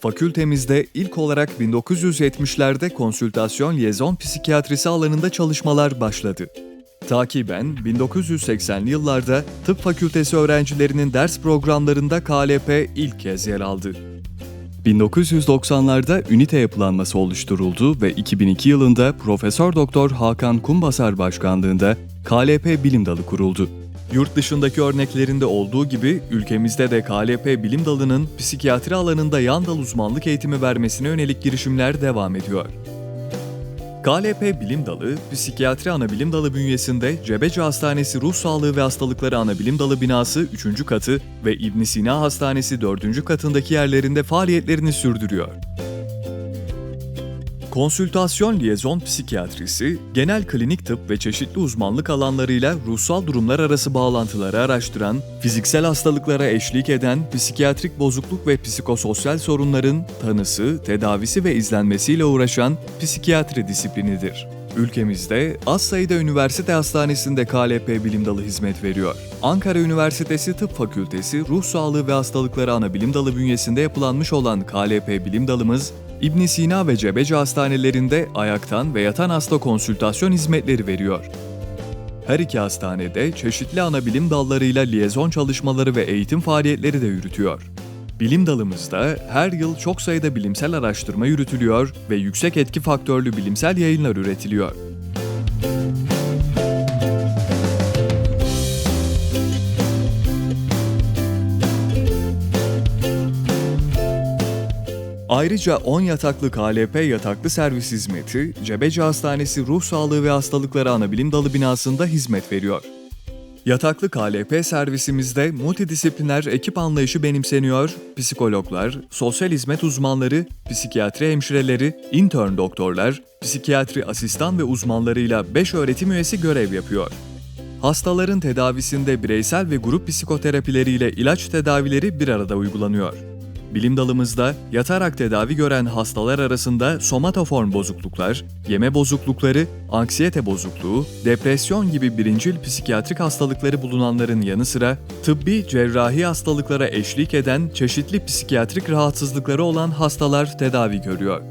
Fakültemizde ilk olarak 1970'lerde konsültasyon liyezon psikiyatrisi alanında çalışmalar başladı. Takiben 1980'li yıllarda tıp fakültesi öğrencilerinin ders programlarında KLP ilk kez yer aldı. 1990'larda ünite yapılanması oluşturuldu ve 2002 yılında Profesör Doktor Hakan Kumbasar başkanlığında KLP Bilim Dalı kuruldu. Yurt dışındaki örneklerinde olduğu gibi ülkemizde de KLP Bilim Dalı'nın psikiyatri alanında yan dal uzmanlık eğitimi vermesine yönelik girişimler devam ediyor. KLP Bilim Dalı, Psikiyatri Anabilim Dalı bünyesinde Cebeci Hastanesi Ruh Sağlığı ve Hastalıkları Anabilim Dalı binası 3. katı ve İbn Sina Hastanesi 4. katındaki yerlerinde faaliyetlerini sürdürüyor. Konsültasyon liyezon psikiyatrisi, genel klinik tıp ve çeşitli uzmanlık alanlarıyla ruhsal durumlar arası bağlantıları araştıran, fiziksel hastalıklara eşlik eden psikiyatrik bozukluk ve psikososyal sorunların tanısı, tedavisi ve izlenmesiyle uğraşan psikiyatri disiplinidir. Ülkemizde az sayıda üniversite hastanesinde KLP bilim dalı hizmet veriyor. Ankara Üniversitesi Tıp Fakültesi Ruh Sağlığı ve Hastalıkları Anabilim Dalı bünyesinde yapılanmış olan KLP bilim dalımız, İbn Sina ve Cebeci hastanelerinde ayaktan ve yatan hasta konsültasyon hizmetleri veriyor. Her iki hastanede çeşitli anabilim dallarıyla liyezon çalışmaları ve eğitim faaliyetleri de yürütüyor. Bilim dalımızda her yıl çok sayıda bilimsel araştırma yürütülüyor ve yüksek etki faktörlü bilimsel yayınlar üretiliyor. Ayrıca 10 yataklı KLP yataklı servis hizmeti, Cebeci Hastanesi Ruh Sağlığı ve Hastalıkları Anabilim Dalı binasında hizmet veriyor. Yataklı KLP servisimizde multidisipliner ekip anlayışı benimseniyor, psikologlar, sosyal hizmet uzmanları, psikiyatri hemşireleri, intern doktorlar, psikiyatri asistan ve uzmanlarıyla 5 öğretim üyesi görev yapıyor. Hastaların tedavisinde bireysel ve grup psikoterapileriyle ilaç tedavileri bir arada uygulanıyor. Bilim dalımızda yatarak tedavi gören hastalar arasında somatoform bozukluklar, yeme bozuklukları, anksiyete bozukluğu, depresyon gibi birincil psikiyatrik hastalıkları bulunanların yanı sıra tıbbi cerrahi hastalıklara eşlik eden çeşitli psikiyatrik rahatsızlıkları olan hastalar tedavi görüyor.